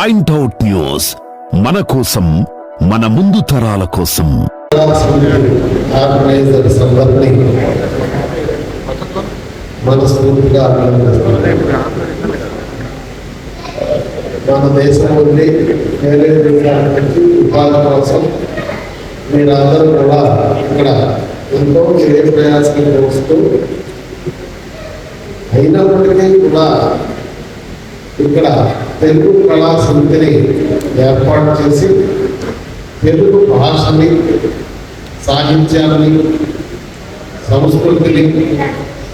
Point out news మన కోసం మన ముందు తరాల కోసం. మన దేశం నుండి వేరే దేశాల నుంచి ఉపాధి కోసం మీరందరూ కూడా ఇక్కడ ఎంతో ఏ ప్రయాసం చేస్తూ అయినప్పటికీ కూడా ఇక్కడ తెలుగు కళా సమితిని ఏర్పాటు చేసి తెలుగు భాషని సాహిత్యాన్ని సంస్కృతిని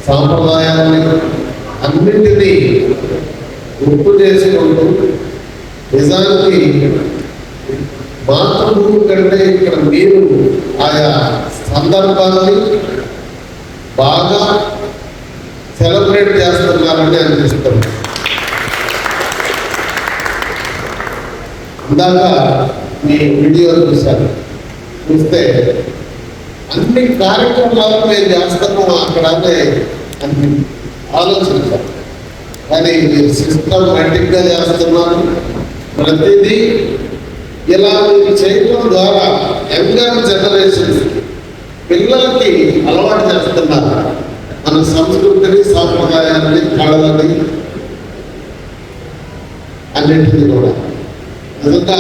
సాంప్రదాయాన్ని అన్నింటినీ గుర్తు చేసుకుంటూ నిజానికి మాతృభూమి కంటే ఇక్కడ మీరు ఆయా సందర్భాన్ని బాగా సెలబ్రేట్ చేస్తున్నారని అనిపిస్తుంది. ఇందాక మీ వీడియో చూశాను. చూస్తే అన్ని కార్యక్రమాలు మేము చేస్తున్నాం అక్కడ అన్ని అని ఆలోచించాం కానీ మీరు సిస్టమేటిక్ చేస్తున్నాను. చేస్తున్నారు ప్రతిదీ ఇలా మీరు చేయడం ద్వారా యంగర్ జనరేషన్ పిల్లలకి అలవాటు చేస్తున్నారు. మన సంస్కృతిని సాంప్రదాయాన్ని కళలని అన్నింటినీ కూడా. నిజంగా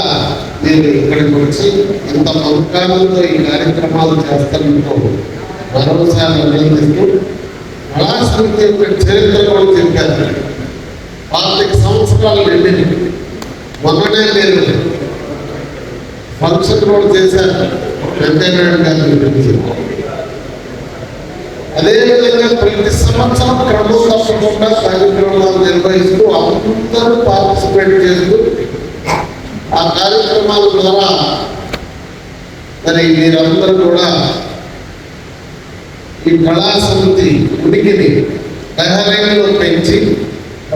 నేను ఇక్కడికి వచ్చి ఇంత మమకారంతో ఈ కార్యక్రమాలు చేస్తున్నందుకు మరోసారి అభినందిస్తూ కళాసమితి యొక్క చరిత్ర కూడా చెప్పారు పాతిక సంవత్సరాలు నిండింది. మొన్ననే నేను ఫంక్షన్ కూడా చేశాను. వెంకయ్యనాయుడు గారి గురించి అదేవిధంగా ప్రతి సంవత్సరం క్రమం తప్పకుండా కార్యక్రమాలు నిర్వహిస్తూ అందరూ పార్టిసిపేట్ చేస్తూ ఆ కార్యక్రమాల ద్వారా మరి మీరందరూ కూడా ఈ కళా సమితి ఉనికిని ప్రహరీలో పెంచి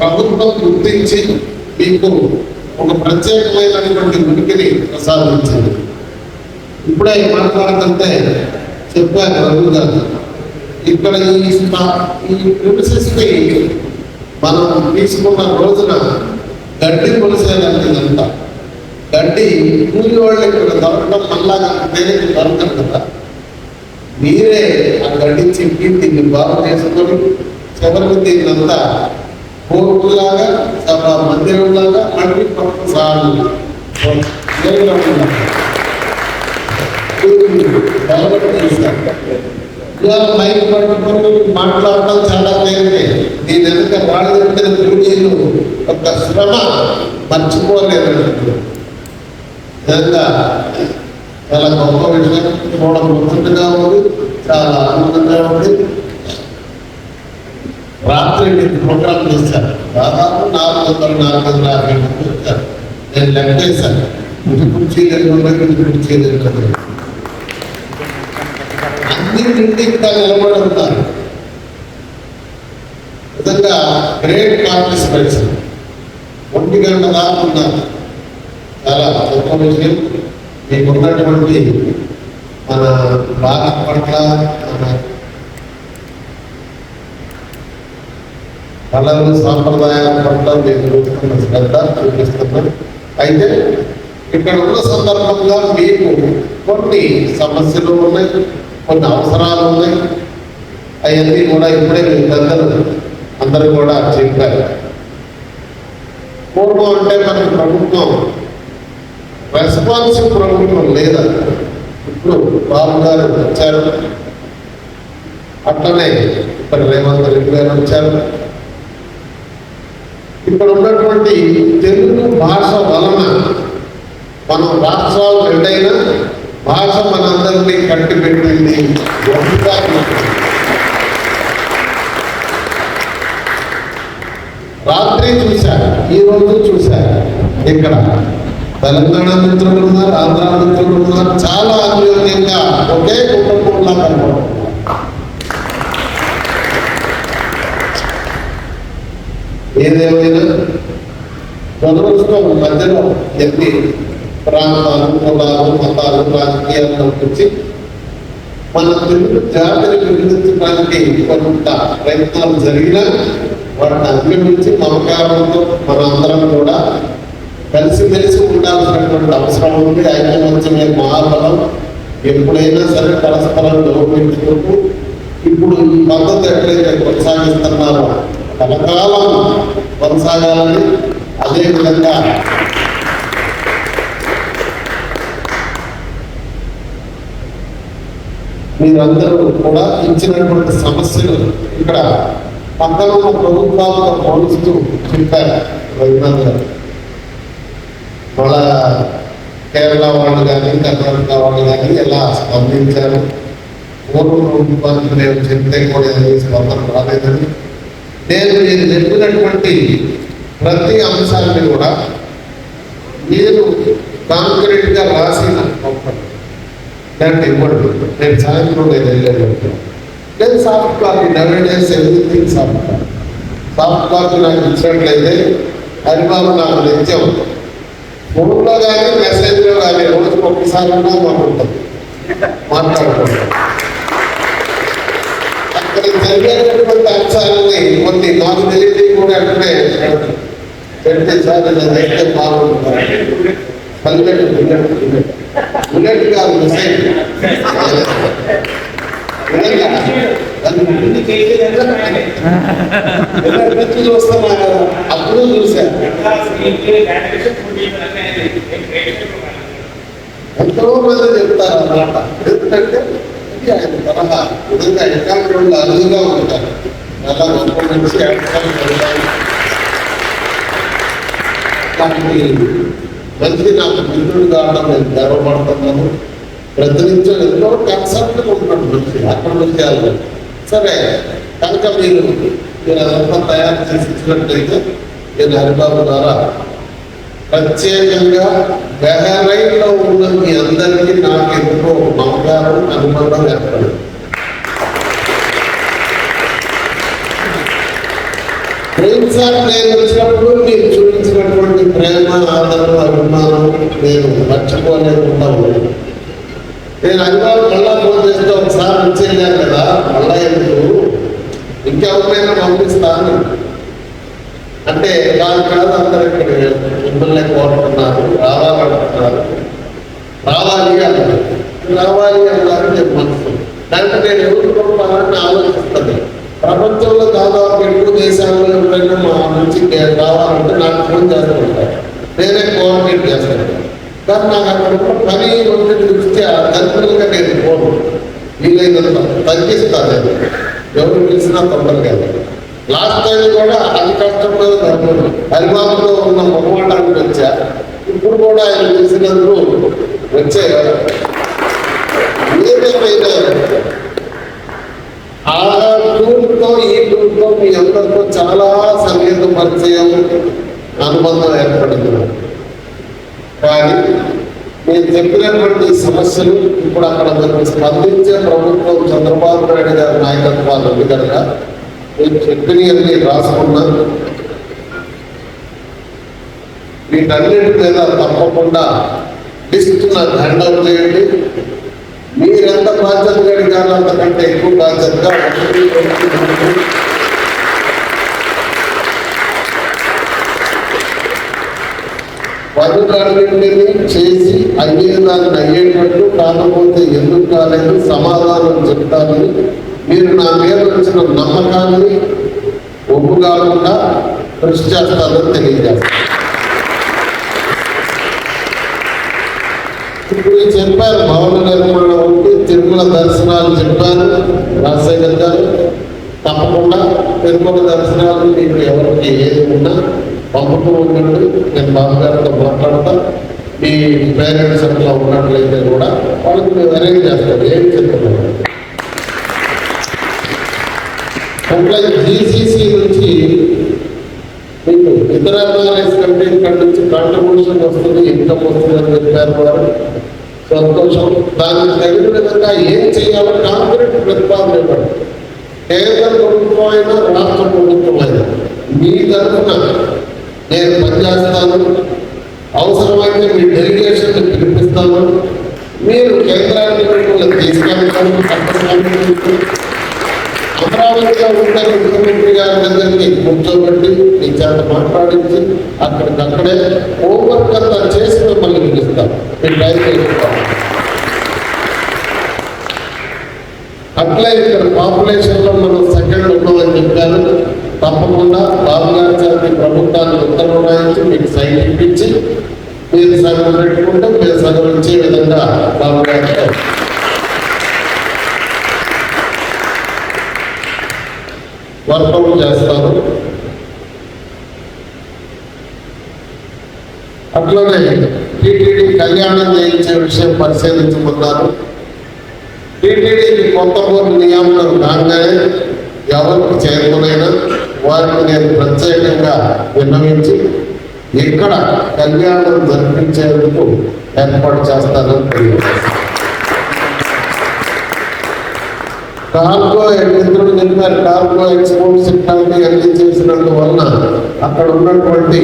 ప్రభుత్వం గుర్తించి మీకు ఒక ప్రత్యేకమైనటువంటి ఉనికిని ప్రసాదించింది. ఇప్పుడే మాట్లాడుతుంటే చెప్పారు రఘు గారు. ఇక్కడ ఈ స్థా- ఈ premises మనం తీసుకున్న రోజున గడ్డి కొలిసేదండి ఇదంతా. గడ్డి కూలి వాళ్ళకి ఇక్కడ దొరకడం మళ్ళా తేలిక దొరకదు కదా. మీరే ఆ గడ్డి చెప్పి దీన్ని బాగు చేసుకొని చివరికి దీన్నంతా కోర్టులాగా సభా మందిరంలాగా మళ్ళీ కొత్త సార్లు మైక్ పట్టుకొని మాట్లాడటం చాలా తేలితే దీని వెనుక వాళ్ళు చెప్పిన కూలీలు ఒక శ్రమ మర్చిపోలేదు నిజంగా చాలా గొప్ప విషయం చూడడం గుర్తుంటుగా ఉంది. చాలా ఆనందంగా ఉంది. రాత్రి నేను ప్రోగ్రామ్ చేశాను. దాదాపు నాలుగు వందల నాలుగు వందల యాభై మంది వచ్చారు. నేను లెక్క వేశాను ఇటు కుర్చీలు ఉన్నాయి ఇటు కుర్చీలు ఎక్కడ అన్ని ఇంకా నిలబడి ఉంటారు నిజంగా గ్రేట్ పార్టిసిపేషన్ ఒంటి గంట దాకా ఉన్నారు. చాలా గొప్ప విషయం మీకున్నటువంటి మన భారత పట్ల మన కళలు సాంప్రదాయాల పట్ల మీరు చూపుతున్న శ్రద్ధ చూపిస్తున్నాం అయితే ఇక్కడ ఉన్న సందర్భంగా మీకు కొన్ని సమస్యలు ఉన్నాయి కొన్ని అవసరాలు ఉన్నాయి. అవన్నీ కూడా ఇప్పుడే మీ పెద్దలు అందరూ కూడా చెప్పారు. పూర్వం అంటే మనకి ప్రభుత్వం రెస్పాన్సివ్ ప్రభుత్వం లేదా? ఇప్పుడు బాబు గారు వచ్చారు. అట్లనే ఇక్కడ రేవంత్ రెడ్డి గారు వచ్చారు. ఇక్కడ ఉన్నటువంటి తెలుగు భాష వలన మనం రాష్ట్రాలు రెండైనా భాష మనందరినీ కట్టిపెట్టింది ఒకటిగా రాత్రి చూశారు ఈ రోజు చూశారు ఇక్కడ. తెలంగాణ మిత్రులు ఉన్నారు ఆంధ్ర మిత్రులు ఉన్నారు చాలా అన్యోన్యంగా ఒకే కుటుంబంలా కనపడుతున్నారు ఏదేమైనా దురదృష్టం మధ్యలో ఎన్ని ప్రాంతాలు కులాలు మతాలు రాజకీయాలను వచ్చి మన తెలుగు జాతిని విభజించడానికి కొంత ప్రయత్నాలు జరిగినా వాటిని అభినందించి మమకారంతో మనందరం కూడా కలిసిమెలిసి ఉండాల్సినటువంటి అవసరం ఉంది. ఐకమత్యమే మహాబలం ఎప్పుడైనా సరే పరస్పరం లోపించుకుంటూ ఇప్పుడు ఈ పద్ధతి ఎక్కడైతే కొనసాగిస్తున్నారో కలకాలం కొనసాగాలని అదేవిధంగా మీరందరూ కూడా ఇచ్చినటువంటి సమస్యలు ఇక్కడ పక్కన ప్రభుత్వాలతో పోలుస్తూ చెప్పారు రఘునాథ్ గారు. మళ్ళా కేరళ వాళ్ళు కానీ కర్ణాటక వాళ్ళు కానీ ఎలా స్పందించారు? పూర్వ ప్రభుత్వానికి నేను చెప్తే కూడా ఏమీ స్పందన రాలేదని. నేను మీరు చెప్పినటువంటి ప్రతి అంశాన్ని కూడా మీరు కాంక్రీట్గా రాసిన పంపండి దాన్ని ఇవ్వండి నేను సాయంత్రం నేను వెళ్ళాను నేను soft copy nowadays everything soft copy. Soft copy నాకు ఇచ్చినట్లయితే హరిబాబు నాకు నిత్యం ఫోన్లో కానీ మెసేజ్లో కానీ రోజుకు ఒక్కసారి ఉన్నా మాట్లాడుతుంది మాట్లాడుకుంటాం అక్కడ జరిగేటటువంటి అంశాలని కొన్ని నాకు తెలియదు కూడా అక్కడే పెడితే సార్ అయితే బాగుంటుంది పల్లెట్టు బుల్లెట్ బుల్లెట్ బుల్లెట్ కాదు మిసైల్ చూస్తున్నా అప్పుడు చూశారు ఎంతో మంది చెప్తారు అన్నమాట. ఎందుకంటే ఇది ఆయన తరహా. నిజంగా ఎకాంతంలో అరుదుగా ఉంటారు. చాలా గొప్ప మనిషి ఎకాంతం ఉంటారు. మంచి నాకు మిత్రుడు కావడం నేను గర్వపడుతున్నాను. ప్రతినిత్యం ఎంతో కన్సర్ట్ ఉంటాడు మంచి అక్కడ విషయాలు సరే కనుక మీరు మీరు అదంతా తయారు చేసి ఇచ్చినట్లయితే నేను హరిబాబు ద్వారా ప్రత్యేకంగా బెహరైన్లో ఉన్న మీ అందరికీ నాకు ఎంతో నమ్మకాలు అనుబంధం ఏర్పడింది. ప్రేమసార్ నేను వచ్చినప్పుడు మీరు చూపించినటువంటి ప్రేమ ఆదరణ అభిమానం నేను మర్చిపోలేకుండా ఉన్నాను నేను అభిమానం మళ్ళా ఫోన్ చేస్తే ఒకసారి వచ్చేయాను కదా మళ్ళా ఎందుకు? ఇంకెవరినైనా పంపిస్తాను. అంటే కాదు కాదు అందరు ఇక్కడ మిమ్మల్ని కోరుతున్నారు రావాలంటున్నారు రావాలి అన్నారు. రావాలి అన్నారు నేను మనసు. దాంట్లో నేను ఎవరు పంపాలని ఆలోచిస్తుంది. ప్రపంచంలో దాదాపు ఎక్కువ దేశాల్లో ఎవరైనా మా నుంచి రావాలంటే నాకు ఫోన్ చేస్తుంటారు. నేనే కోఆర్డినేట్ చేస్తాను. కానీ నాకు అక్కడ పని ఒత్తిడి దృష్ట్యా తల్లిగా నేను ఫోన్ వీలైనంత తగ్గిస్తాను నేను. ఎవరు పిలిచినా తొందరగా లాస్ట్ టైం కూడా అది కష్టంలో ధర్మం హరిబాబులో ఉన్న మొహమాటానికి వచ్చా ఇప్పుడు కూడా ఆయన చేసినందుకు వచ్చే ఏదేమైనా ఆ టూర్తో ఈ టూర్తో మీ అందరితో చాలా సంగీత పరిచయం అనుబంధం ఏర్పడింది కానీ నేను చెప్పినటువంటి సమస్యలు ఇప్పుడు అక్కడ స్పందించే ప్రభుత్వం చంద్రబాబు నాయుడు గారి నాయకత్వాలు ఉంది కనుక నేను చెప్పినవన్నీ రాసుకున్నా వీటన్నిటి మీద తప్పకుండా లిస్ట్ నాకు హ్యాండ్ అవుట్ చేయండి. మీరెంత బాధ్యత కలిగారో అంతకంటే ఎక్కువ బాధ్యతగా ఒకటి, పనులన్నింటినీ చేసి అయ్యేదాన్ని అయ్యేటట్టు కాకపోతే ఎందుకు కాలేదు సమాధానం చెప్తానని మీరు నా మీద వచ్చిన నమ్మకాన్ని ఒప్పు కాకుండా కృషి చేస్తారని తెలియజేస్తారు ఇప్పుడు చెప్పారు భవన నిర్మాణం ఉంది తిరుమల దర్శనాలు చెప్పారు రాజశేఖర్ గారు. తప్పకుండా తిరుమల దర్శనాలు మీకు ఎవరికి ఏది ఉన్నా పంపుతూ ఉండండి. నేను బాబు గారితో మాట్లాడతా. మీ పేరెంట్స్ అట్లా ఉన్నట్లయితే కూడా వాళ్ళకి మేము అరేంజ్ చేస్తాం. ఏం చెప్తున్నాం అట్లా జీసీసీ నుంచి మీకు ఇతర ఎంఆర్ఐస్ కంటే ఇక్కడ నుంచి కాంట్రిబ్యూషన్ వస్తుంది ఇన్కమ్ వస్తుంది అని చెప్పారు వారు. సంతోషం. దానికి తగిన విధంగా ఏం చేయాలో కాంక్రీట్ ప్రతిపాదన ఇవ్వండి. కేంద్ర ప్రభుత్వం అయినా రాష్ట్ర ప్రభుత్వం అయినా మీ తరఫున నేను పనిచేస్తాను. అవసరమైతే మీ డెలిగేషన్ పిలిపిస్తాను. మీరు కేంద్రానికి మిమ్మల్ని తీసుకెళ్తాను అమరావతి ఉన్న ముఖ్యమంత్రి గారి దగ్గరికి కూర్చోబెట్టి మీ చేత మాట్లాడించి అక్కడికక్కడే హోంవర్క్ అంతా చేసి మిమ్మల్ని పిలుస్తాం. మీరు ట్రై చేస్తాం అట్లే ఇక్కడ పాపులేషన్లో మనం సెకండ్ ఉన్నామని చెప్పాను. తప్పకుండా బాబు గారి చేత ప్రభుత్వాన్ని ఉత్తర్వులు రాయించి మీకు సైన్ ఇప్పించి మీరు సగం పెట్టుకుంటే మీరు సగం ఇచ్చే విధంగా బాబు గారితో వర్కౌట్ చేస్తారు. అట్లనే టీటీడీ కళ్యాణం చేయించే విషయం పరిశీలించుకున్నారు టీటీడీకి కొత్త బోర్డు నియామకం కాగానే ఎవరికి చేరుకునైనా వారికి నేను ప్రత్యేకంగా విన్నవించి ఇక్కడ కళ్యాణం జరిపించేందుకు ఏర్పాటు చేస్తానని తెలియజేస్తాను. కార్గో మిత్రుడు చెప్పారు కార్గో ఎక్స్పోర్ట్ ఇట్లాంటి అన్ని చేసినందువలన అక్కడ ఉన్నటువంటి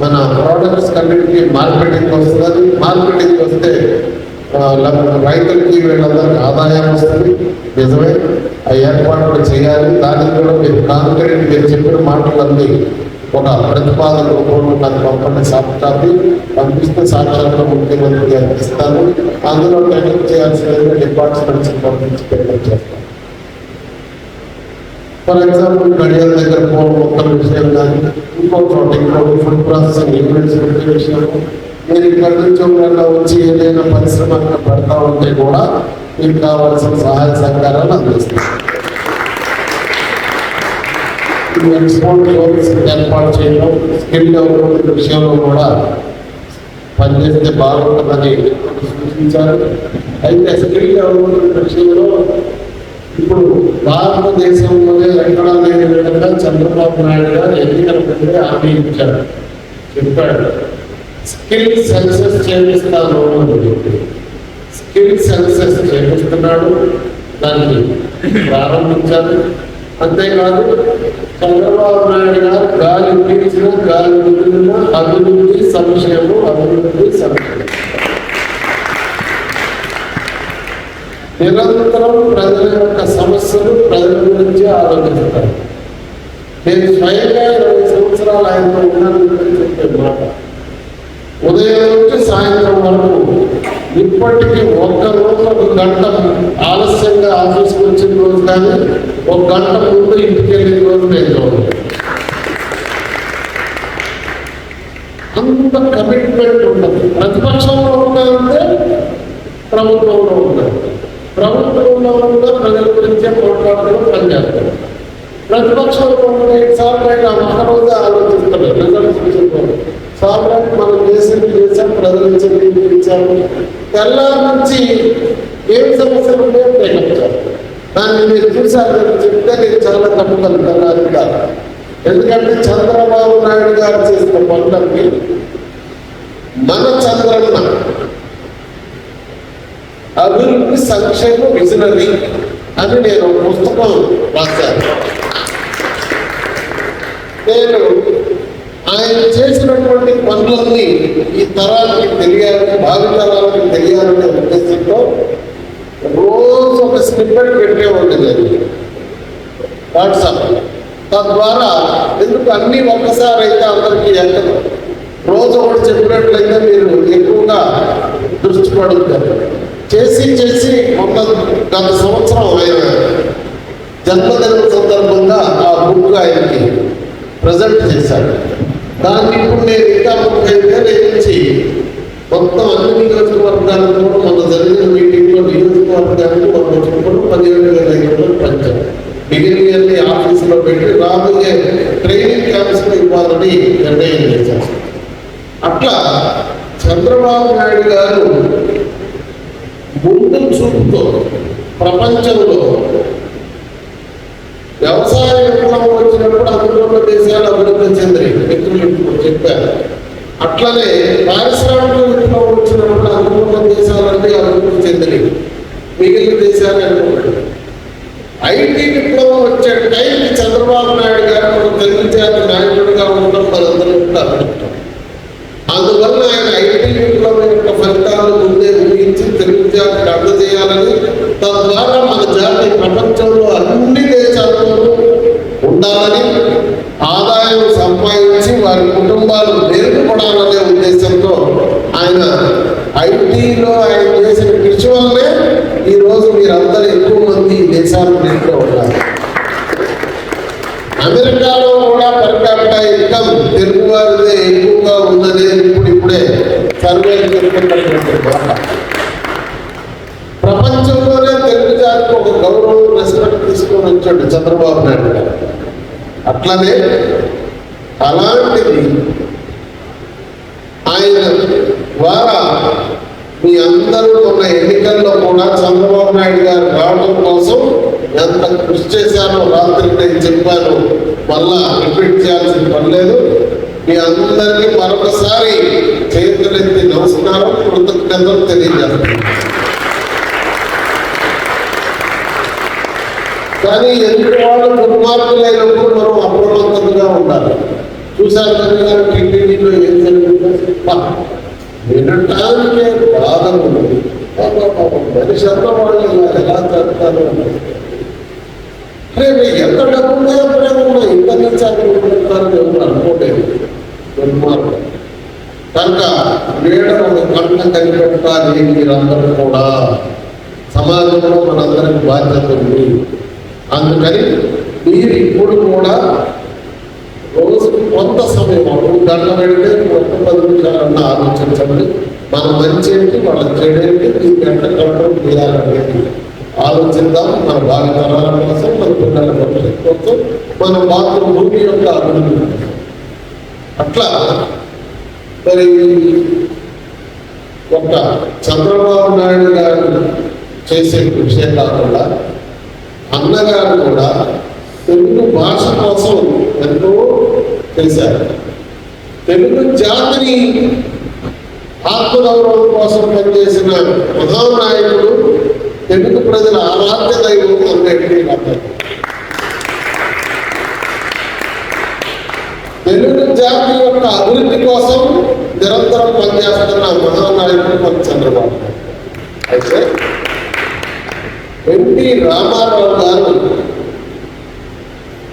మన ప్రోడక్ట్స్ కన్నిటికి మార్కెటింగ్ వస్తుంది. మార్కెటింగ్ వస్తే రైతులకి వీళ్ళందరికీ ఆదాయం వస్తుంది. నిజమే ఆ ఏర్పాట్లు చేయాలి. దానికి కూడా మీరు కాంక్రీట్ మీరు చెప్పిన మాటలన్నీ ఒక ప్రతిపాదన రూపంలో నాకు పంపండి సాఫ్ట్ కాపీ పంపిస్తే సాక్షాత్గా ముఖ్యమంత్రి గారికి ఇస్తాను అందులో టెండర్ చేయాల్సిన డిపార్ట్మెంట్స్ పంపించి టెండర్ చేస్తాను ఫర్ ఎగ్జాంపుల్ గడియాల దగ్గర ఫోన్ మొక్కల విషయం కానీ ఇంకో చోట ఇంకో ఫుడ్ ప్రాసెసింగ్ యూనిట్స్ పెట్టే విషయం. మీరు ఇక్కడ నుంచి ఒకవేళ వచ్చి ఏదైనా పరిశ్రమ అక్కడ పెడతా ఉంటే కూడా మీకు కావాల్సిన సహాయ సహకారాలు అందిస్తాం ఈ ఎక్స్పోర్ట్ లోన్స్ ఏర్పాటు చేయడం స్కిల్ డెవలప్మెంట్ విషయంలో కూడా పనిచేస్తే బాగుంటుందని సూచించారు. అయితే స్కిల్ డెవలప్మెంట్ విషయంలో ఇప్పుడు భారతదేశంలోనే ఎక్కడా లేని విధంగా చంద్రబాబు నాయుడు గారు ఎన్నికల ముందే హామీ ఇచ్చారు. చెప్పాడు. స్కిల్ సెన్సెస్ చేపిస్తాను అని చెప్పి. స్కిల్ సెన్సెస్ చేపిస్తున్నాడు. దాన్ని ప్రారంభించారు అంతేకాదు చంద్రబాబు నాయుడు గారు గాలి పీల్చిన గాలి వదిలిన అభివృద్ధి సంక్షేమం అభివృద్ధి సంక్షేమం. నిరంతరం ప్రజల యొక్క సమస్యలు ప్రజల గురించి ఆలోచిస్తారు. నేను స్వయంగా ఇరవై సంవత్సరాలు ఆయనతో ఉన్నాను చెప్పే మాట. ఉదయం నుంచి సాయంత్రం వరకు ఇప్పటికీ ఒక్క రోజు ఒక గంట ఆలస్యంగా ఆఫీస్కి వచ్చిన రోజు కానీ ఒక గంట ముందు ఇంటికి వెళ్ళిన రోజు నేను అంత కమిట్మెంట్ ఉండదు ప్రతిపక్షంలో ఉండాలంటే ప్రభుత్వంలో ఉండాలి ప్రభుత్వంలో ఉన్న ప్రజల గురించే పోట్లాడడం పనిచేస్తారు. ప్రతిపక్షంలో ఉన్న సార్లైట్ ఆ ఒక్కరోజు ఆలోచిస్తారు రిజల్ట్స్ చూసుకోవాలి కాబట్టి మనం చేసింది చేసాం ప్రజలు ఇచ్చింది ఇచ్చాము తెల్లారి నుంచి ఏం సమస్యలు ఉన్నాయో ప్రకటించారు దాన్ని మీరు చూసారు చెప్తే నేను చాలా తప్పుతాను తెల్లారి కాదు ఎందుకంటే చంద్రబాబు నాయుడు గారు చేసిన పనులకి మన చంద్రన్న అభివృద్ధి సంక్షేమ విజనరీ అని నేను ఒక పుస్తకం రాశాను. నేను ఆయన చేసినటువంటి పనులన్నీ ఈ తరానికి తెలియాలని భావితరాలకి తెలియాలనే ఉద్దేశంతో రోజు ఒక స్నిప్పెట్ పెట్టేవాళ్ళు నేను వాట్సాప్. తద్వారా ఎందుకు అన్ని ఒక్కసారి అయితే అందరికీ ఎక్కదు? రోజు ఒకటి చెప్పినట్లయితే మీరు ఎక్కువగా దృష్టి పడుతారు చేసి చేసి మొన్న గత సంవత్సరం ఆయన జన్మదిన సందర్భంగా ఆ బుక్ ఆయనకి ప్రజెంట్ చేశాడు. దాన్ని ఇప్పుడు నేను ఇంకా ముప్పై వేలు ఇచ్చి మొత్తం అన్ని నియోజకవర్గాలకు కూడా మొన్న జరిగిన మీటింగ్లో నియోజకవర్గానికి మొన్న వచ్చినప్పుడు పదిహేడు వేల ఐదు వందలు పంచాం మిగిలిన ఆఫీసులో పెట్టి రాబోయే ట్రైనింగ్ క్యాంప్స్ ఇవ్వాలని నిర్ణయం చేశారు. అట్లా చంద్రబాబు నాయుడు గారు ముందు చూపుతో ప్రపంచంలో వ్యవసాయ విప్లవం వచ్చినప్పుడు అందులో దేశాలు అభివృద్ధి చెందాయి మిత్రులు ఇప్పుడు చెప్పారు. అట్లనే పారిశ్రామిక విప్లవం వచ్చినప్పుడు అందులో దేశాలన్నీ అభివృద్ధి చెందినవి మిగిలిన దేశాలు అనుకున్నాడు ఐటీ విప్లవం వచ్చే టైంకి చంద్రబాబు నాయుడు గారు మన తెలుగు జాతి నాయకుడిగా ఉండడం మనందరూ కూడా అదృష్టం అందువల్ల ఆయన ఐటీ విప్లవం యొక్క ఫలితాలు ముందే ఊహించి తెలుగు జాతికి అందజేయాలని తద్వారా మన జాతి ప్రపంచంలో ఉండాలని ఆదాయం సంపాదించి వారి కుటుంబాలు మెరుగుపడాలనే ఉద్దేశంతో ఆయన ఐటీలో ఆయన చేసిన కృషి వల్లనే ఈ రోజు మీరందరూ ఎక్కువ మంది దేశాల దేశాలన్నింటిలో ఉన్నారు. అమెరికాలో కూడా పర్ క్యాపిటల్ ఇన్కమ్ తెలుగు వారిదే ఎక్కువగా ఉందనే ఇప్పుడు ఇప్పుడే సర్వేలు చెప్తున్నటువంటి మాట ప్రపంచంలోనే తెలుగు జాతికి ఒక గౌరవం రెస్పెక్ట్ తీసుకొని వచ్చాడు చంద్రబాబు నాయుడు గారు. అట్లనే అలాంటిది ఆయన ద్వారా మీ అందరూ ఉన్న ఎన్నికల్లో కూడా చంద్రబాబు నాయుడు గారు రావడం కోసం ఎంత కృషి చేశారో రాత్రి నేను చెప్పాను. మళ్ళా రిపీట్ చేయాల్సిన పని లేదు. మీ అందరికీ మరొకసారి చేతులెత్తి నమస్కారం కృతజ్ఞతలు తెలియజేస్తాను. కానీ ఎదుటి వాళ్ళు దుర్మార్గులైనప్పుడు మనం అప్రమత్తంగా ఉండాలి. చూశారు కదా టీటీడీలో ఏం జరిగిందో? వినటానికే బాధ ఉంది పాప, పాప, మనిషి అంతా వాళ్ళు ఇలా ఎలా జరుగుతారు అంటే ఎంత డబ్బు ఉందో ప్రేమ ఉన్నా ఇంత నుంచి అనుకుంటున్నారని ఎవరు అనుకోలేదు. దుర్మార్గం. కనుక నీడను కంట కనిపెట్టాలి మీరందరూ కూడా. సమాజంలో మనందరికి బాధ్యత ఉంది. అందుకని మీరు ఇప్పుడు కూడా రోజు కొంత సమయం మూడు గంటల పెడితే ఒక్క పది నిమిషాలన్నా ఆలోచించండి. మన మంచి ఏంటి వాళ్ళ చెడేంటి ఏంటి దీన్ని ఎట్లా కంట్రోల్ చేయాలనేది ఆలోచిద్దాం మన భావితరాల కోసం మన పిల్లల భవిష్యత్తు కోసం మన మాతృభూమి యొక్క అభివృద్ధి. అట్లా మరి ఒక చంద్రబాబు నాయుడు గారు చేసే విషయం కాకుండా అన్నగారు కూడా తెలుగు భాష కోసం ఎంతో చేశారు తెలుగు జాతిని ఆత్మగౌరవం కోసం పనిచేసిన మహానాయకుడు తెలుగు ప్రజల ఆరాధ్య దైవం అన్నట్టు తెలుగు జాతి యొక్క అభివృద్ధి కోసం నిరంతరం పనిచేస్తున్న మహానాయకుడు మన చంద్రబాబు అయితే ఎన్టీ రామారావు గారు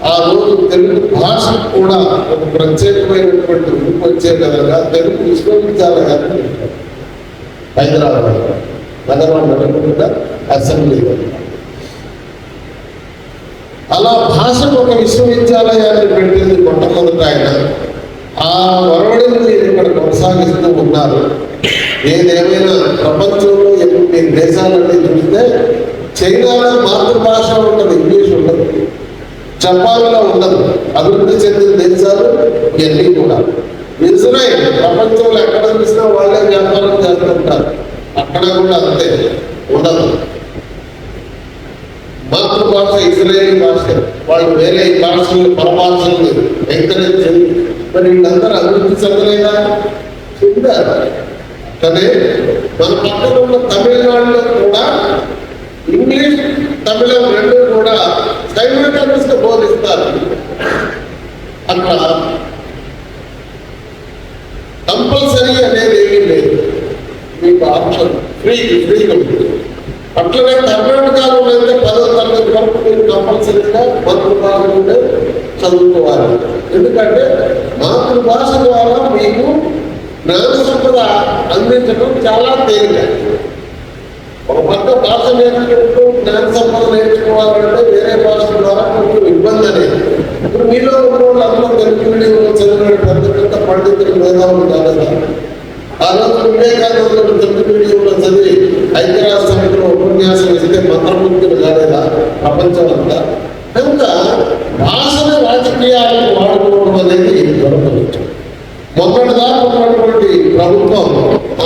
ఆ రోజు తెలుగు భాష కూడా ఒక ప్రత్యేకమైనటువంటి రూపు వచ్చే విధంగా తెలుగు విశ్వవిద్యాలయాన్ని హైదరాబాద్ నగరం నడుపుకుంటా అసెంబ్లీ అలా భాషకు ఒక విశ్వవిద్యాలయాన్ని పెట్టింది మొట్టమొదట ఆయన ఆ వరవడిని మీరు ఇక్కడ కొనసాగిస్తూ ఉన్నారు ఏదేమైనా ప్రపంచంలో ఎన్ని దేశాలన్నీ చూస్తే చైనాలో మాతృభాష ఉంటుంది ఇంగ్లీష్ ఉండదు జపాన్లో ఉండదు. అభివృద్ధి చెందిన దేశాలు ఇవన్నీ కూడా. ఇజ్రాయెల్ ప్రపంచంలో ఎక్కడ చూసినా వాళ్ళే వ్యాపారం చేస్తుంటారు. అక్కడ కూడా అంతే ఉండదు. మాతృభాష ఇజ్రాయేలీ భాష. వాళ్ళు వేరే భాషలు పరభాషలు ఎంకరేజ్ చేయి మరి వీళ్ళందరూ అభివృద్ధి చెందలేదా? చెందారు. కానీ మన పక్కన ఉన్న తమిళనాడులో తమిళం రెండు కూడా సైమల్టేనియస్గా బోధిస్తారు. అక్కడ కంపల్సరీ అనేది ఏమీ లేదు. మీకు ఆప్షన్ ఫ్రీ ఫ్రీగా ఉంటుంది అట్లనే కర్ణాటకలో అయితే పదో తరగతి వరకు మీరు కంపల్సరీగా మాతృభాష ఉంటే చదువుకోవాలి. ఎందుకంటే మాతృభాష ద్వారా మీకు జ్ఞాన సంపద అందించడం చాలా తేలిక. భాష నేర్చుకుంటూ జ్ఞాన సంపద నేర్చుకోవాలంటే వేరే భాష ద్వారా కొంచెం ఇబ్బంది అనేది. ఇప్పుడు మీలో ఉన్న అందరూ తెలుగు మీడియంలో చదివిన పెద్ద పెద్ద పండితులు మేధావులు కాదా ఆ రోజు వివేకానందుడు తెలుగు మీడియంలో చదివి ఐక్యరాజ్య సమితిలో ఉపన్యాసం ఇస్తే మంత్రముక్తులు కాలేదా ప్రపంచం అంతా కనుక భాషను రాజకీయాలకు వాడుకోవడం అనేది దొరకవచ్చు మొన్నటిదాకా ఉన్నటువంటి ప్రభుత్వం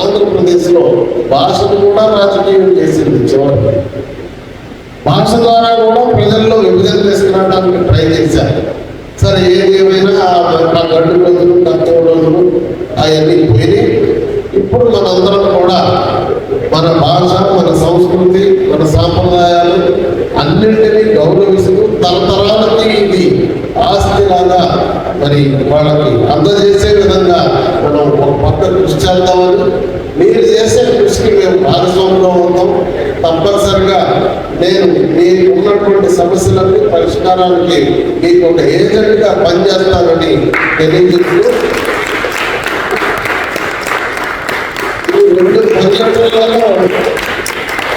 ఆంధ్రప్రదేశ్లో భాషను కూడా రాజకీయం చేసింది చివరికి భాష ద్వారా కూడా ప్రజల్లో విభజన తీసుకురావడానికి ట్రై చేశారు. సరే ఏది ఏమైనా ఆ గడ్డు రోజులు తక్కువ రోజులు అవన్నీ పోయినాయి. ఇప్పుడు మనందరం కూడా మన భాష మన సంస్కృతి మన సాంప్రదాయాలు అన్నింటినీ గౌరవిస్తూ తరతరాలకి ఇది ఆస్తిలాగా మరి వాళ్ళకి అందజేసే విధంగా మనం ఒక పక్క కృషి చేద్దామని మీరు చేసే కృషికి మేము భాగస్వామ్యం ఉంటాం తప్పనిసరిగా నేను మీకు ఉన్నటువంటి సమస్యలన్నీ పరిష్కారానికి మీకు ఒక ఏజెంట్గా పనిచేస్తానని తెలియజేస్తూ ఈ రెండు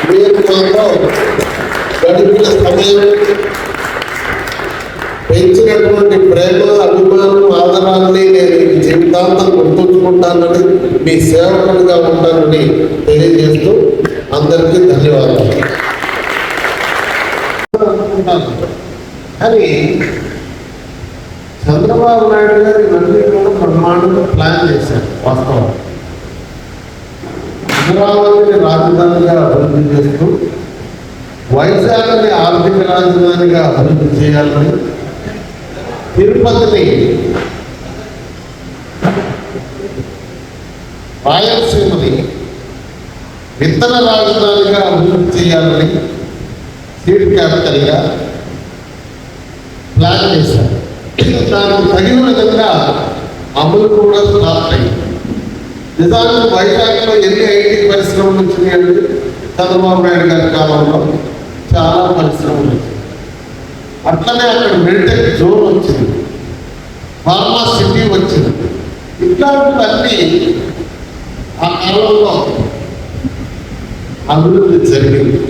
మీరు మాతో గడిపిన సమయం పెంచినటువంటి ప్రేమ అభిమానం ఆదరాన్ని నేను ఈ జీవితాంతం గుర్తుంచుకుంటానని మీ సేవకుడిగా ఉంటానని తెలియజేస్తూ అందరికీ ధన్యవాదాలు అనుకుంటాను. కానీ చంద్రబాబు నాయుడు గారు ఇవన్నీ కూడా బ్రహ్మాండంగా ప్లాన్ చేశారు వాస్తవం అమరావతిని రాజధానిగా అభివృద్ధి చేస్తూ వైజాగ్ని ఆర్థిక రాజధానిగా అభివృద్ధి చేయాలని తిరుపతిని రాయలసీమని విత్తన రాజధానిగా అభివృద్ధి చేయాలని సీట్ క్యాపిటల్గా ప్లాన్ చేశారు. దానికి తగిన విధంగా అమలు కూడా స్టార్ట్ అయింది. నిజానికి వైజాగ్లో ఎన్ని ఐటీ పరిశ్రమలు వచ్చినాయండి చంద్రబాబు నాయుడు గారి కాలంలో చాలా పరిశ్రమలు వచ్చాయి అట్లనే అక్కడ మెడిటెక్ జోన్ వచ్చింది. ఫార్మా సిటీ వచ్చింది. ఇట్లాంటివన్నీ ఆ కాలంలో అభివృద్ధి జరిగింది.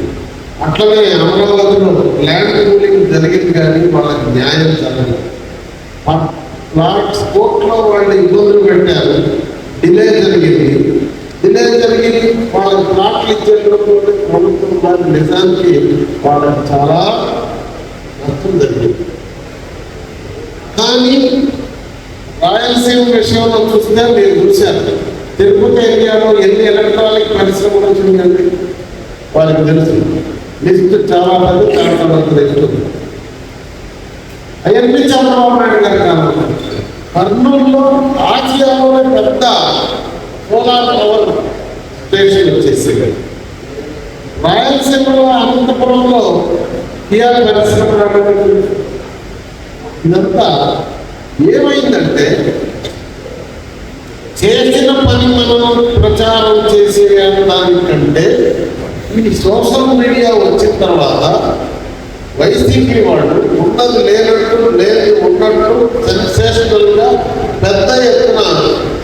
అట్లనే అమరావతిలో ల్యాండ్ రూలింగ్ జరిగింది కానీ వాళ్ళకి న్యాయం జరగదు ప్లాట్స్ కోర్టులో వాళ్ళు ఇబ్బందులు పెట్టారు. డిలే జరిగింది. డిలే జరిగి వాళ్ళకి ప్లాట్లు ఇచ్చేటప్పుడు ప్రభుత్వం వారి నిజానికి వాళ్ళకి చాలా నష్టం జరిగింది. కానీ రాయలసీమ విషయంలో చూస్తే మీరు చూశారు. తిరుపతి ఏరియాలో ఎన్ని ఎలక్ట్రానిక్ పరిశ్రమలు వచ్చిందండి వాళ్ళకి తెలుసు. లిస్ట్ చాలా పెద్ద చాలా మంది లిస్ట్ ఉంది అవన్నీ చంద్రబాబు నాయుడు గారి కాలంలో కర్నూలులో ఆసియాలోనే పెద్ద సోలార్ పవర్ స్టేషన్ వచ్చేసింది రాయలసీమలో అనంతపురంలో టీఆర్ పరిశ్రమ ఇదంతా ఏమైందంటే చేసిన పని మనం ప్రచారం చేసే దానికంటే ఈ సోషల్ మీడియా వచ్చిన తర్వాత వైసీపీ వాళ్ళు ఉన్నది లేనట్టు లేదు ఉన్నట్టు పెద్ద ఎత్తున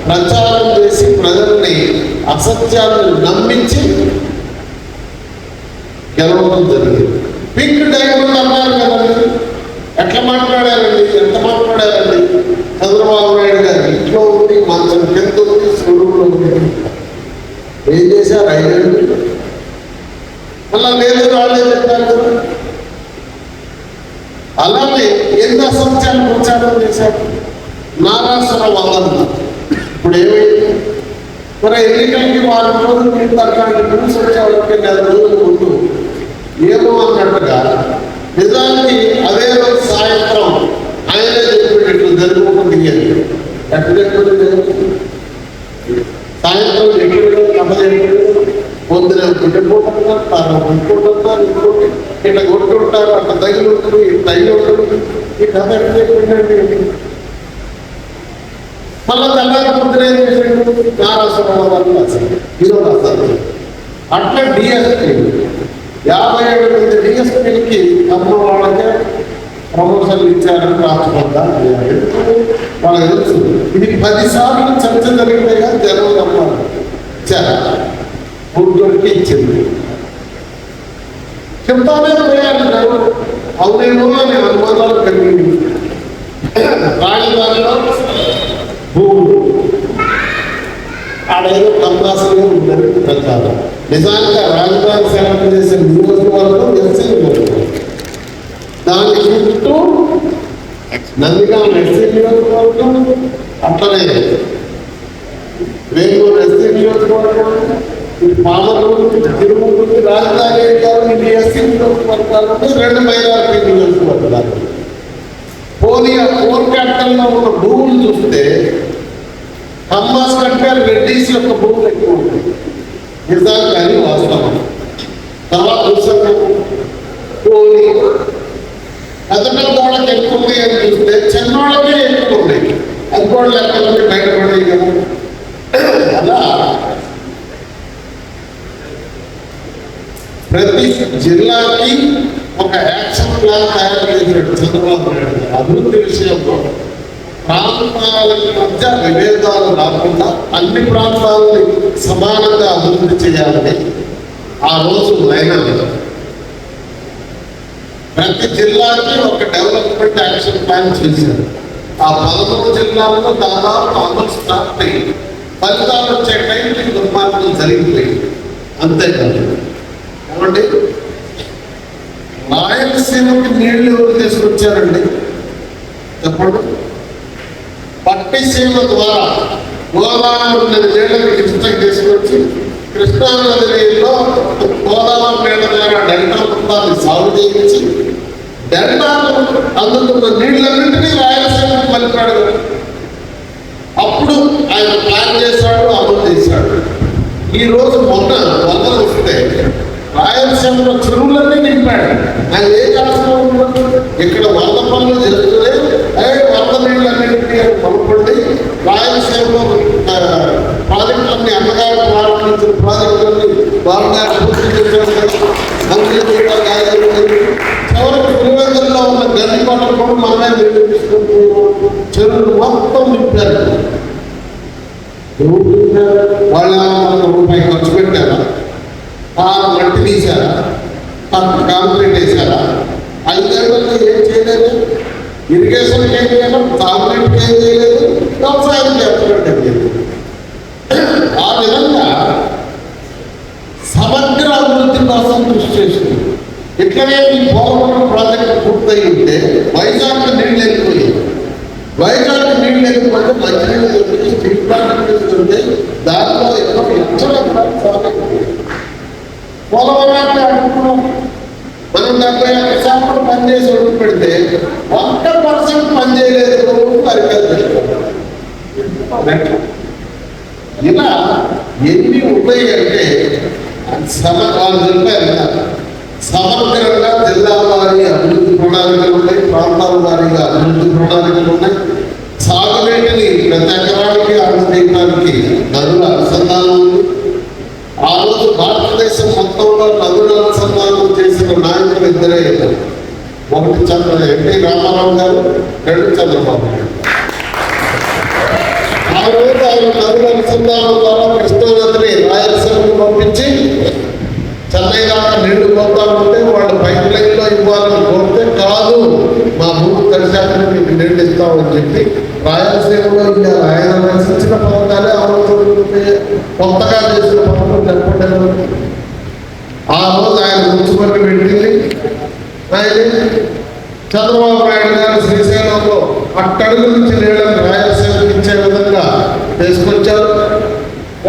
ప్రచారం చేసి ప్రజల్ని అసత్యాలను నమ్మించి గెలవడం జరిగింది. పింక్ డైమండ్ అన్నారు కదండి. ఎట్లా మాట్లాడారండి? ఎంత మాట్లాడారండి? చంద్రబాబు నాయుడు గారు ఇంట్లో ఉంది మంచం కింద ఉంది స్కూల్లో ఉంది ఏం చేశారు? ఐదేళ్ళు మళ్ళా లేదు రాలేదు అంటారు కదా అలానే ఎంత అసత్యాలు ప్రచారం చేశారు? నారాసన వదన ఇప్పుడు ఏమైంది మరి ఎన్నికలకి వారం రోజులు ముందు అట్లాంటి న్యూస్ వచ్చేవాళ్ళకి నెల రోజుల ముందు ఏమో అన్నట్టుగా నిజానికి అదే రోజు సాయంత్రం ఆయనే చెప్పేటట్లు జరుగుతుంది అని. ఎక్కడ సాయంత్రం ఎక్కడ కథ పొద్దున పుట్టిపోతున్నారు తాను పుట్టుకుంటున్నారు ఇంకోటి ఇట్లా కొట్టుకుంటారు అట్లా తగిలి ఉంటుంది ఇట్లా తగిలి ఉంటుంది. ఈ కథ ఎక్కడ చెప్పిందండి మళ్ళా తెల్లారి పొద్దున ఏం చేశాడు? నారాసురావు అసలు ఈరోజు అసలు అట్లా డిఎస్పీ యాభై ఏడు మంది డిఎస్పీకి తమ్ముడు వాళ్ళకే ప్రమోషన్లు ఇచ్చారని రాష్ట్రపతి వాళ్ళకి తెలుసు. ఇది పదిసార్లు చర్చ జరిగితే కానీ జనం నమ్మాలి ఇచ్చారా ముగ్గురికి ఇచ్చింది. చెప్తానే పోయారు అవునేమో నేను అనుభవాలు కలిగింది. రాజధానిలో భూములు ఆడేదో కంపాసంగా ఉందని ప్రచారం నిజానికి రాజధాని సేవలు చేసే నియోజకవర్గం ఎస్సీ దాని చుట్టూ నందిగాం ఎస్సీ నియోజకవర్గం అట్లనే వేలూరు ఎస్సీ నియోజకవర్గం ఈ పాలనూరు తిరుమల రాజధాని ఏరియాలు ఇది ఎస్సీ నియోజకవర్గాలు రెండు మైనారిటీ నియోజకవర్గాలు పోనీ ఆ ఫోర్ క్యాపిటల్లో ఉన్న భూములు చూస్తే హమ్మాస్ కంటే రెడ్డీస్ యొక్క భూములు ఎక్కువ ఉంటాయి. నిజాలు కానీ వాస్తవం. తర్వాత దుస్సంగం కోని అదన గోడకి ఎక్కువ ఉంది అని చూస్తే చిన్నోళ్ళకే ఎక్కువ ఉన్నాయి. అది కూడా లెక్కలకి బయటపడేవి కదా. అలా ప్రతి జిల్లాకి ఒక యాక్షన్ ప్లాన్ తయారు చేసినట్టు చంద్రబాబు నాయుడు అభివృద్ధి విషయంలో ప్రాంతాలకి మధ్య విభేదాలు రాకుండా అన్ని ప్రాంతాలని సమానంగా అభివృద్ధి చేయాలని ఆ రోజు లైనా ప్రతి జిల్లాకి ఒక డెవలప్మెంట్ యాక్షన్ ప్లాన్ చేశారు. ఆ పదమూడు జిల్లాల్లో దాదాపు అమలు స్టార్ట్ అయ్యి ఫలితాలు వచ్చే టైంకి దుర్మార్గం జరిగిపోయింది. అంతేకాదు ఏమండి? రాయలసీమకి నీళ్ళు ఎవరు తీసుకొచ్చారండి? చెప్పండి. పట్టిసీమ ద్వారా గోదావరి నది నీళ్ళని కృష్ణ తీసుకొచ్చి కృష్ణా నది నీళ్ళలో గోదావరి నీళ్ళ ద్వారా డెల్టా మొత్తాన్ని సాగు చేయించి డెల్టాకు అందుతున్న నీళ్ళన్నింటినీ రాయలసీమకు మలిపాడు అప్పుడు ఆయన ప్లాన్ చేశాడు అమలు చేశాడు. ఈ రోజు మొన్న వరదలు వస్తే రాయలసీమలో చెరువులన్నీ నింపాడు. ఆయన ఏ కాలంలో ఇక్కడ వరద పనులు జరుగుతున్నాయి ఏ వరద నీళ్ళన్నింటినీ రాయలసీమలో ప్రాజెక్టులన్నీ అన్నగారు ప్రారంభించిన ప్రాజెక్టులన్నీ బాగా పూర్తి చేశారు. అందుకే చివరికి పులివెందుల్లో ఉన్న గది పనులు కూడా మనమే నీళ్ళు చెరువులు మొత్తం నింపారు. వాళ్ళు రూపాయి ఖర్చు పెట్టారా? ఆ మట్టి తీశారా? కాంక్రీట్ వేశారా? ఐదేళ్ళలో ఏం చేయలేదు? ఇరిగేషన్ ఏం చేయలేదు తాగునీటికి ఏం చేయలేదు వ్యవసాయం చేస్తున్నట్టు ఆ విధంగా సమగ్ర అభివృద్ధి కోసం కృషి చేసింది. ఇట్లనే ఈ పోలవరం ప్రాజెక్ట్ పూర్తయి ఉంటే వైజాగ్ నీళ్ళు వెళ్ళిపోయాయి వైజాగ్ నీళ్ళు లేకపోతే మంచినీళ్ళు దొరికి స్టీల్ ప్లాంట్ దొరికితే దాంట్లో మనం డెబ్బై ఒక్క శాతం పనిచేసి ఒడ్డు పెడితే ఒక్క పర్సెంట్ పనిచేయలేదు అరికట్టు ఇలా ఎన్ని ఉన్నాయి అంటే సమ వాళ్ళు చెప్పారు సమగ్రంగా జిల్లా వారి అభివృద్ధి ప్రణాళికలు ఉన్నాయి ప్రాంతాల వారీగా అభివృద్ధి ప్రణాళికలు ఉన్నాయి. సాగునీటిని ప్రతి ఎకరానికి అందజేయడానికి నదుల అనుసంధానం ఉంది. ఆ రోజు భారతదేశం మొత్తంలో నదుల అనుసంధానం చేసిన నాయకులు ఇద్దరే ఒకటి చంద్ర ఎన్టీ రామారావు గారు రెండు చంద్రబాబు గారు. ఆ రోజు ఆయన నదుల అనుసంధానం ద్వారా కృష్ణానదిని రాయలసీమకు పంపించి చెన్నై దాకా నీళ్ళు పోతా ఉంటే వాళ్ళు పైప్ లైన్లో ఇవ్వాలని కోరితే కాదు మా భూమి తడిశాక మీకు నీళ్ళు ఇస్తామని చెప్పి రాయలసీమలో ఇవ్వాలి ఆయన రచించిన పథకాలే అమలుతుంటే కొత్తగా చేసిన పథకం చెప్పండి ఆ రోజు ఆయన మున్సిపల్ పెట్టింది. ఆయన చంద్రబాబు నాయుడు గారు శ్రీశైలంలో అట్టడుగు నుంచి నీళ్ళని రాయలసీమకి ఇచ్చే విధంగా తీసుకొచ్చారు.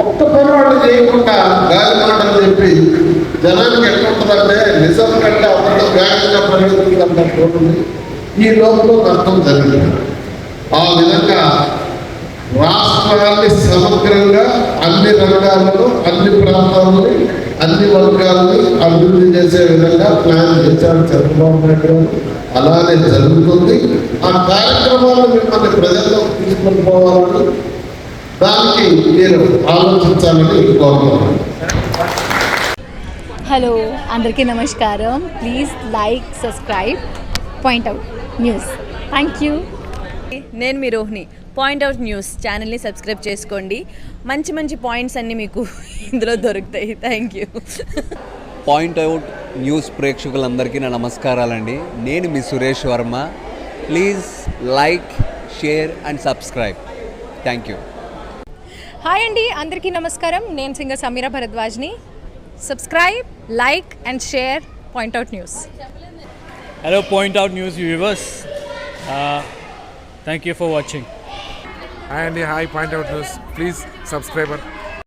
ఒక్క పొరపాటు చేయకుండా గాలి మాటలు చెప్పి జనానికి ఎట్లుంటుందంటే నిజం కంటే అప్పుడు వేగంగా పరిగెత్తుందంటే ఈ లోపల నష్టం జరిగింది. ఆ విధంగా రాష్ట్రాన్ని సమగ్రంగా అన్ని రంగాలలో అన్ని ప్రాంతాలని అన్ని వర్గాలని అభివృద్ధి చేసే విధంగా ప్లాన్ చేశారు చంద్రబాబు నాయుడు గారు. అలానే జరుగుతుంది. ఆ కార్యక్రమాలను మిమ్మల్ని ప్రజల్లో తీసుకొని పోవాలని దానికి మీరు ఆలోచించాలని కోరుతున్నాను హలో అందరికీ నమస్కారం. Please like subscribe point out news thank you నేను మీ రోహిణి. పాయింట్ అవుట్ న్యూస్ ఛానల్ని సబ్స్క్రైబ్ చేసుకోండి. మంచి మంచి పాయింట్స్ అన్నీ మీకు ఇందులో దొరుకుతాయి. Thank you point out news ప్రేక్షకులందరికీ నా నమస్కారాలండి. నేను మీ Suresh Varma. Please like share and subscribe thank you hi అండి అందరికీ నమస్కారం. నేను singer Sameera భరద్వాజ్ని. Subscribe like and share point out news Hello, Point Out News viewers. Thank you for watching. Hi Andy, hi Point Out News. Please subscribe.